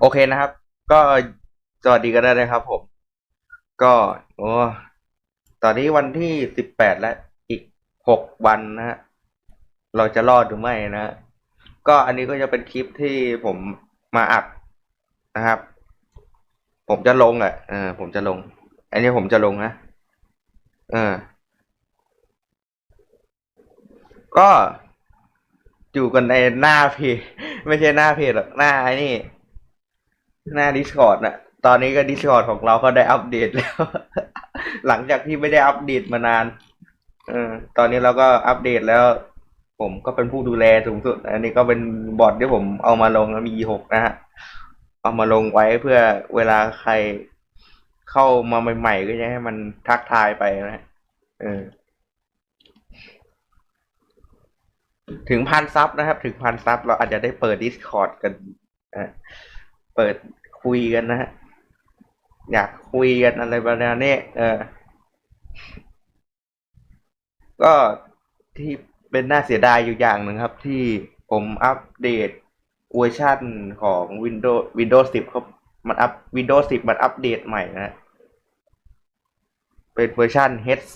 โอเคนะครับ ก็สวัสดีกันได้เลยครับผม ก็โอ้ตอนนี้วันที่สิบแปดแล้ว อีกหกวันนะฮะ เราจะรอดหรือไม่นะฮะก็อันนี้ก็จะเป็นคลิปที่ผมมาอัดนะครับ ผมจะลงอะเออผมจะลง อันนี้ผมจะลงนะ เออ ก็อยู่กันในหน้าเพจไม่ใช่หน้าเพจหรอกหน้าไอ้นี่ หน้า Discord น่ะตอนนี้ก็ Discord ของเราก็ได้อัปเดตแล้ว หลังจากที่ไม่ได้อัปเดตมานานเออตอนนี้เราก็อัปเดตแล้ว ผมก็เป็นผู้ดูแลสูงสุด อันนี้ก็เป็นบอทที่ผมเอามาลงมีหกนะฮะ เอามาลงไว้เพื่อเวลาใครเข้ามาใหม่ๆก็จะให้มันทักทายไปนะฮะเออถึงพันซับนะครับ ถึงพันซับเราอาจจะได้เปิด Discord กันอะ เปิดคุยกันนะฮะอยากคุยกันอะไรประมาณนี้เออ ก็ที่เป็นน่าเสียดายอยู่อย่างหนึ่งครับ ที่ผมอัปเดตเวอร์ชันของ Windows Windows 10เขามันอัป Windows 10 มันอัปเดตใหม่นะฮะเป็นเวอร์ชัน H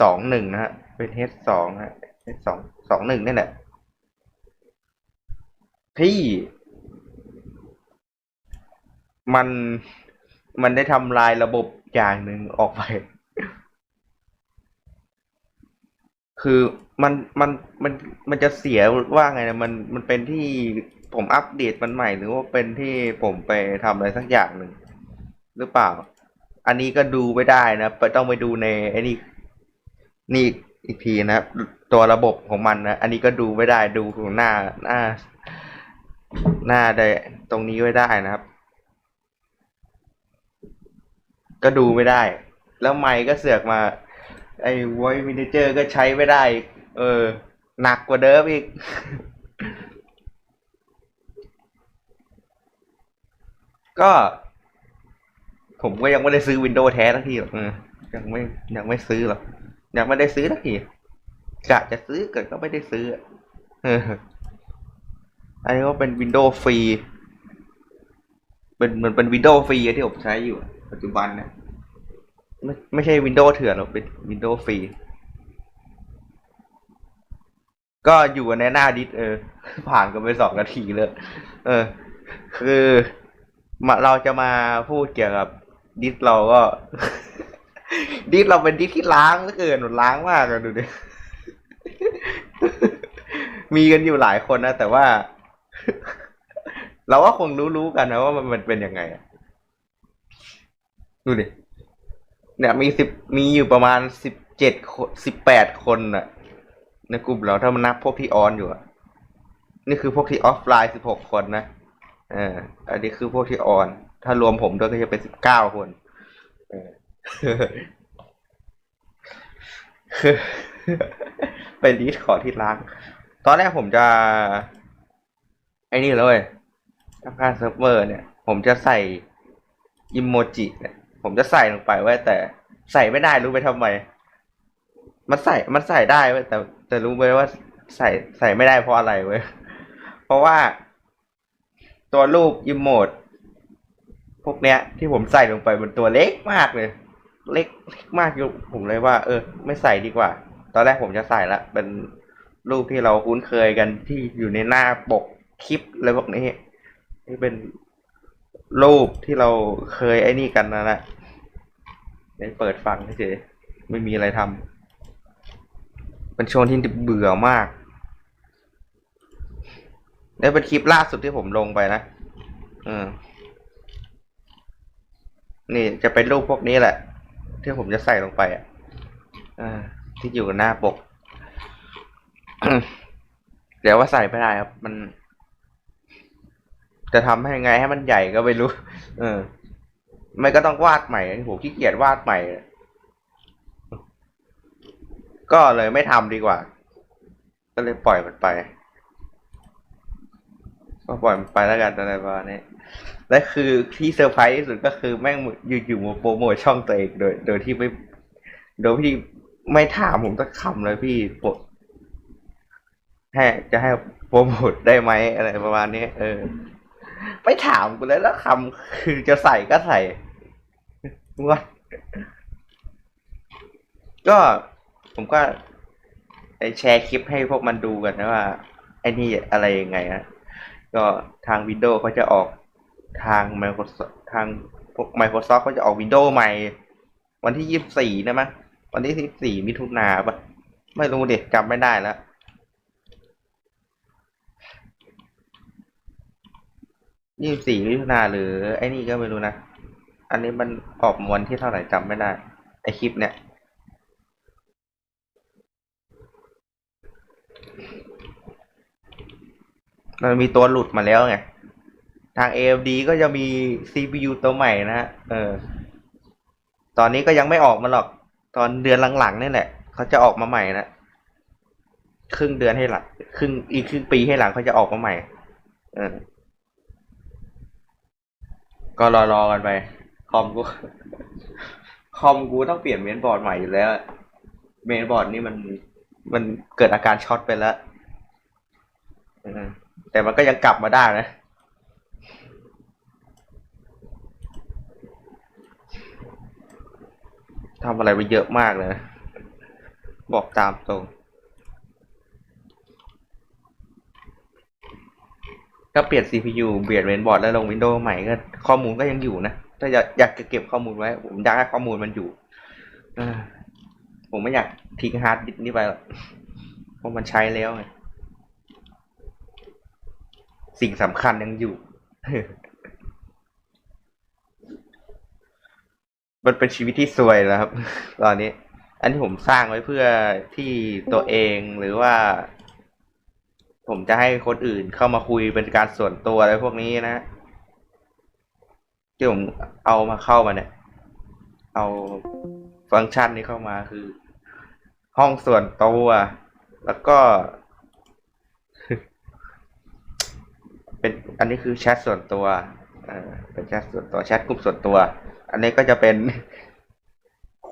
สองหนึ่งนะฮะ เป็น H สองฮะ H สองสองหนึ่งนี่แหละที่ มันมันได้ทำลายระบบอย่างหนึ่งออกไป คือมันมันมันมันจะเสียว่าไงนะมันมันเป็นที่ผมอัปเดตมันใหม่ หรือว่าเป็นที่ผมไปทำอะไรสักอย่างหนึ่งหรือเปล่า อันนี้ก็ดูไม่ได้นะไปต้องไปดูในไอ้นี่นี่อีกทีนะตัวระบบของมันนะอันนี้ก็ดูไม่ได้ดูของหน้าหน้า หน้าได้ตรงนี้ไว้ได้นะครับ ก็ดูไม่ได้ แล้วไมค์ก็เสือกมา ไอ้ voice manager ก็ใช้ไม่ได้ เออ หนักกว่าเดิมอีกก็ ผมก็ยังไม่ได้ซื้อ Windows แท้ทักทีหรอกเออยังไม่ยังไม่ซื้อหรอกยังไม่ได้ซื้อทักทีกะจะซื้อเกิดก็ไม่ได้ซื้ออันนี้ก็เป็น Windows ฟรีเป็นเหมือนเป็น Windows ฟรีที่ผมใช้อยู่ ปัจจุบันเนี่ย ไม่ไม่ใช่ Windows เถื่อนหรอกเป็น Windows ฟรี ก็อยู่ในหน้าดิสเออ ผ่านกันไปสองนาทีเลย เออ คือมาเราจะมาพูดเกี่ยวกับดิสเราก็ ดิสเราเป็นดิสที่ล้างเหลือเกินล้างมากอะดูดิมีกันอยู่หลายคนนะแต่ว่า เราก็คงรู้ๆกันนะว่ามันเป็นยังไงดูดิ เนี่ยมีสิบมีอยู่ประมาณสิบเจ็ดคนสิบแปดคนน่ะในกลุ่มเราถ้ามันนับพวกที่ออนอยู่อะนี่คือพวกที่ออฟไลน์สิบหกคนนะเอออันนี้คือพวกที่ออน ถ้ารวมผมด้วยก็จะเป็นสิบเก้าคนเออเป็นดีสคอที่ล้างตอนแรกผมจะ ไอ้นี่เลยทำการเซิร์ฟเวอร์เนี่ย ผมจะใส่อิโมจิเนี่ย ผมจะใส่ลงไปไว้แต่ใส่ไม่ได้รู้ไหมทำไม มันใส่มันใส่ได้เว้ยแต่แต่รู้ไหมว่าใส่ใส่ไม่ได้เพราะอะไรเว้ยเพราะว่า ตัวรูปอิโมดพวกเนี้ย ที่ผมใส่ลงไปมันตัวเล็กมากเลย เล็กเล็กมากอยู่ผมเลยว่า เออ ไม่ใส่ดีกว่า ตอนแรกผมจะใส่ละเป็นรูปที่เราคุ้นเคยกันที่อยู่ในหน้าปกคลิปอะไรพวกนี้ที่เป็น รูปที่เราเคยไอ้นี่กันนั่นแหละได้เปิดฟังเฉยๆไม่มีอะไรทำเป็นช่วงที่เบื่อมากนี่เป็นคลิปล่าสุดที่ผมลงไปนะอืมนี่จะเป็นรูปพวกนี้แหละ ที่ผมจะใส่ลงไปอะอ่าที่อยู่หน้าปก เดี๋ยวว่าใส่ไม่ได้ครับ มัน จะทำให้ไงให้มันใหญ่ก็ไม่รู้ เออ ไม่ก็ต้องวาดใหม่ผมขี้เกียจวาดใหม่ ก็เลยไม่ทำดีกว่า ก็เลยปล่อยมันไป ก็ปล่อยมันไปแล้วกันอะไรประมาณนี้และคือที่เซอร์ไพรส์ที่สุดก็คือแม่งอยู่ๆมาโปรโมทช่องตัวเองโดย โดยที่ไม่ โดยที่ไม่ถามผมสักคำเลยพี่ปดให้จะให้โปรโมทได้ไหมอะไรประมาณนี้เออ ไม่ถามกูเลยแล้วคำคือจะใส่ก็ใส่ว่าก็ผมก็แชร์คลิปให้พวกมันดูกันนะว่าไอ้นี่อะไรยังไงนะก็ทาง Windows เขาจะออกทาง Microsoft ทางพวก Microsoft เขาจะออก Windows ใหม่ วันที่ยี่สิบสี่นะมั้งวันที่สิบสี่มิถุนาปะไม่รู้เด็กจำไม่ได้แล้ว ยี่สิบสี่มิถุนาหรือ ไอ้นี่ก็ไม่รู้นะ อันนี้มันออกวันที่เท่าไหร่จำไม่ได้ ไอคลิปเนี่ยมันมีตัวหลุดมาแล้วไง ทาง AMD ก็จะมี CPU ตัวใหม่นะฮะ เออ ตอนนี้ก็ยังไม่ออกมาหรอก ตอนเดือนหลังๆนี่แหละ เขาจะออกมาใหม่นะ ครึ่งเดือนให้หลัง ครึ่งอีกครึ่งปีให้หลังเขาจะออกมาใหม่ เออ ก็รอรอกันไป คอมกู คอมกูต้องเปลี่ยนเมนบอร์ดใหม่อยู่แล้ว เมนบอร์ดนี่มันมันเกิดอาการช็อตไปแล้วแต่มันก็ยังกลับมาได้นะทำอะไรไปเยอะมากเลย บอกตามตรง ถ้าเปลี่ยน CPU เปลี่ยนเมนบอร์ดแล้วลง Windows ใหม่ก็ข้อมูลก็ยังอยู่นะถ้าอยากอยากจะเก็บข้อมูลไว้ ผมอยากให้ข้อมูลมันอยู่อผมไม่อยากทิ้งฮาร์ดดิสก์นี่ไปหรอกเพราะมันใช้แล้วไงสิ่งสำคัญยังอยู่ มันเป็นชีวิตที่สวยแล้วครับ ตอนนี้ อันที่ผมสร้างไว้เพื่อที่ตัวเองหรือว่า ผมจะให้คนอื่นเข้ามาคุยเป็นการส่วนตัวอะไรพวกนี้นะที่ผมเอามาเข้ามาเนี่ย เอาฟังก์ชันนี้เข้ามาคือ ห้องส่วนตัว แล้วก็ เป็นอันนี้คือแชทส่วนตัวเออเป็นแชทส่วนตัวแชทกลุ่มส่วนตัว อันนี้ก็จะเป็น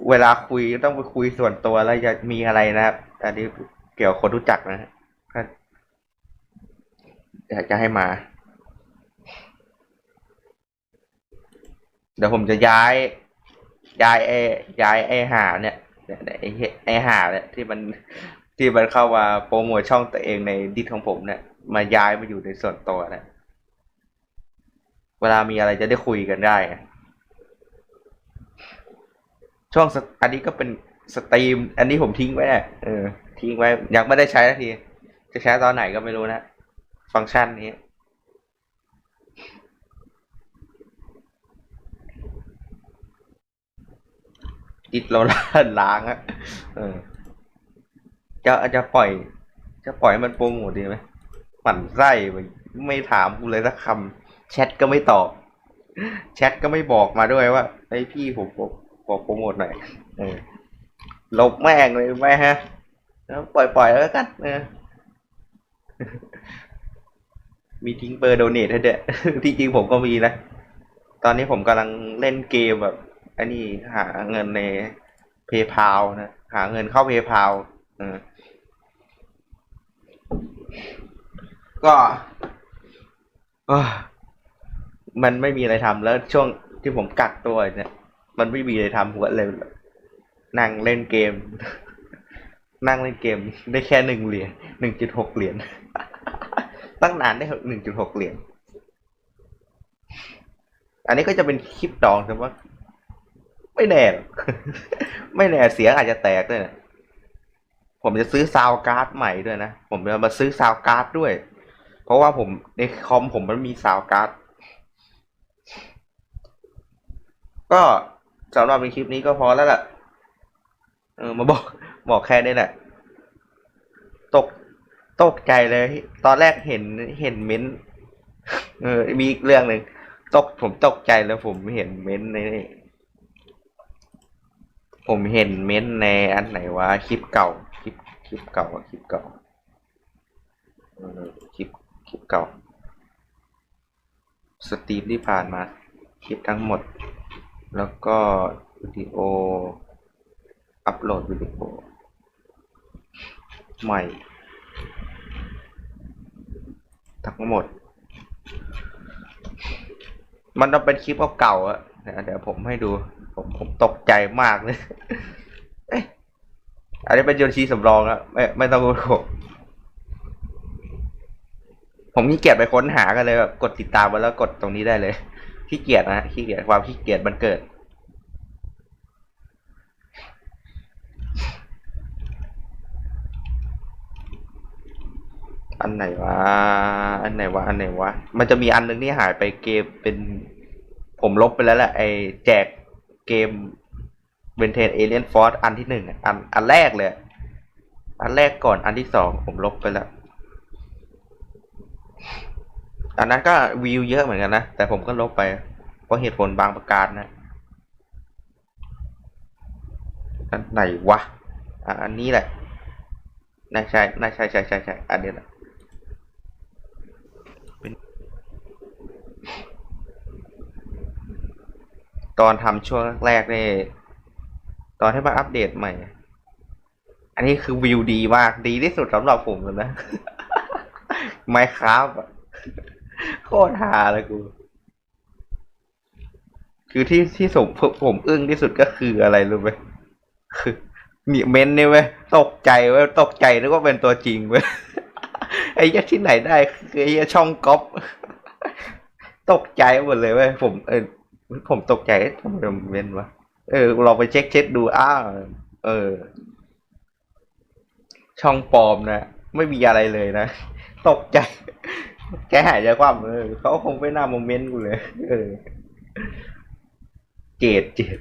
เวลาคุยต้องไปคุยส่วนตัวแล้วจะมีอะไรนะครับ อันนี้เกี่ยวกับคนรู้จักนะ อยากจะให้มา เดี๋ยวผมจะย้าย ย้ายไอ้ย้ายไอ้หาเนี่ยไอ้เหี้ยไอ้หาเนี่ยที่มันที่มันเข้ามาโปรโมทช่องตัวเองในดิสของผมเนี่ยมาย้ายมาอยู่ในส่วนตัวเนี่ยเวลามีอะไรจะได้คุยกันได้ ช่วงอันนี้ก็เป็นสตรีม อันนี้ผมทิ้งไว้เนี่ยเออทิ้งไว้ยังไม่ได้ใช้ที จะใช้ตอนไหนก็ไม่รู้นะ ฟังก์ชันนี้อิดเราล้างล้างอะเออ จะจะปล่อย จะปล่อยให้มันโปรโมทดีไหมหมั่นไส้ไปไม่ถามกูเลยสักคำแชทก็ไม่ตอบ แชทก็ไม่บอกมาด้วยว่าไอ้พี่ผมบอกโปรโมทหน่อยเออลบแม่งเลยแม่ฮะแล้วปล่อยปล่อยๆแล้วกันเออ มีทิ้งเบอร์โดเนทให้เด้อที่จริงผมก็มีนะ ตอนนี้ผมกำลังเล่นเกมแบบอันนี้หาเงินในเพย์พานะ หาเงินเข้าเพย์พาเออก็มันไม่มีอะไรทำแล้วช่วงที่ผมกักตัวเนี่ย มันไม่มีอะไรทำผมก็เลยนั่งเล่นเกม นั่งเล่นเกมได้แค่หนึ่งเหรียญหนึ่งจุดหกเหรียญ ตั้งนานได้หนึ่งจุดหกเหรียญอันนี้ก็จะเป็นคลิปดองใช่ไหมไม่แน่ ไม่แน่เสียงอาจจะแตกด้วยนะผมจะซื้อซาวการ์ดใหม่ด้วยนะ ผมจะมาซื้อซาวการ์ดด้วย เพราะว่าผมในคอมผมมันมีซาวการ์ดก็สำหรับในคลิปนี้ก็พอแล้วล่ะ เออมาบอกบอกแค่นี้แหละ ตก ตกใจเลย ตอนแรกเห็นเห็นเม้นต์เออ มีอีกเรื่องหนึ่งตกผมตกใจแล้วผมเห็นเม้นต์ในผมเห็นเม้นต์ในอันไหนวะคลิปเก่าคลิปคลิปเก่าคลิปเก่าคลิปคลิปเก่า สตรีมที่ผ่านมา คลิปทั้งหมด แล้วก็วิดีโอ อัปโหลดวิดีโอใหม่ ทั้งหมด มันต้องเป็นคลิปเก่าๆอะเดี๋ยวผมให้ดู ผมผมตกใจมากเลยเอันนี้เป็นโยนชีสำรองอะไม่ไม่ต้องกดผมขี้เกียจไปค้นหากันเลยแบบกดติดตามไว้แล้วกดตรงนี้ได้เลยขี้เกียจนะฮะขี้เกียจความขี้เกียจมันเกิด อันไหนวะ อันไหนวะ อันไหนวะ มันจะมีอันนึงที่หายไปเกมเป็น ผมลบไปแล้วแหละไอแจกเกมเวนเทนเอเลียนฟอร์อันที่หนึ่งอันอันแรกเลย อันแรกก่อนอันที่สองผมลบไปแล้ว อันนั้นก็วิวเยอะเหมือนกันนะ แต่ผมก็ลบไป เพราะเหตุผลบางประการนะ อันไหนวะอะอันนี้แหละน่าใช่น่าใช่ใช่ใช่ใช่อันนี้แหละ ตอนทำช่วงแรกๆนี่ตอนที่มาอัปเดตใหม่ อันนี้คือวิวดีมากดีที่สุดสำหรับผมเลยนะไมครับโคตรฮาเลยกู คือที่ที่สมผมผมอึ้งที่สุดก็คืออะไรรู้ไหมคือมีเมนเนี่ยเว้ยตกใจเว้ยตกใจนึกว่าเป็นตัวจริงเว้ยไอ้ยที่ไหนได้คือไอ้ช่องก๊อปตกใจหมดเลยเว้ยผมเออ ผมตกใจทำไมมันเว้นวะ เออลองไปเช็คเช็คดูอ้าวเออ ช่องปลอมนะ ไม่มีอะไรเลยนะ ตกใจ แกหายใจความเออเขาคงไม่น่าโมเมนต์กูเลย เออ เจดเจด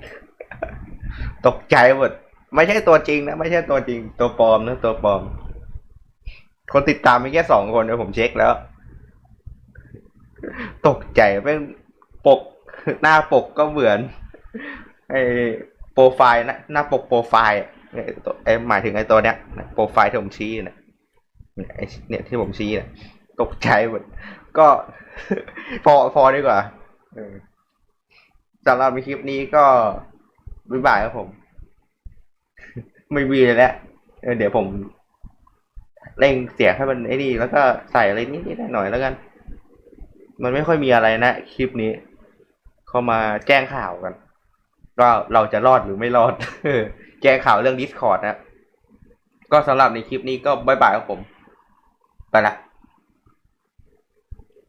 ตกใจหมดไม่ใช่ตัวจริงนะ ไม่ใช่ตัวจริง ตัวปลอมนะตัวปลอม คนติดตามมีแค่สองคนนะผมเช็คแล้ว ตกใจเป็นปก หน้าปกก็เหมือนไอ้โปรไฟล์นะหน้าปกโปรไฟล์ไอ้ตัวไอ้หมายถึงไอ้ตัวเนี้ยโปรไฟล์ที่ผมชี้เนี่ยเนี่ยไอ้เนี่ยที่ผมชี้เนี่ยตกใจหมดก็พอพอดีกว่าสำหรับในคลิปนี้ก็บ๊ายบายครับผม ไม่มีเลยแหละเออเดี๋ยวผมเร่งเสียงให้มันไอ้นี่แล้วก็ใส่อะไรนิดๆหน่อยๆแล้วกัน มันไม่ค่อยมีอะไรนะคลิปนี้ เข้ามาแจ้งข่าวกันว่าเราจะรอดหรือไม่รอดแจ้งข่าวเรื่อง Discord นะ ก็สำหรับในคลิปนี้ก็บายบายครับผม ไปละ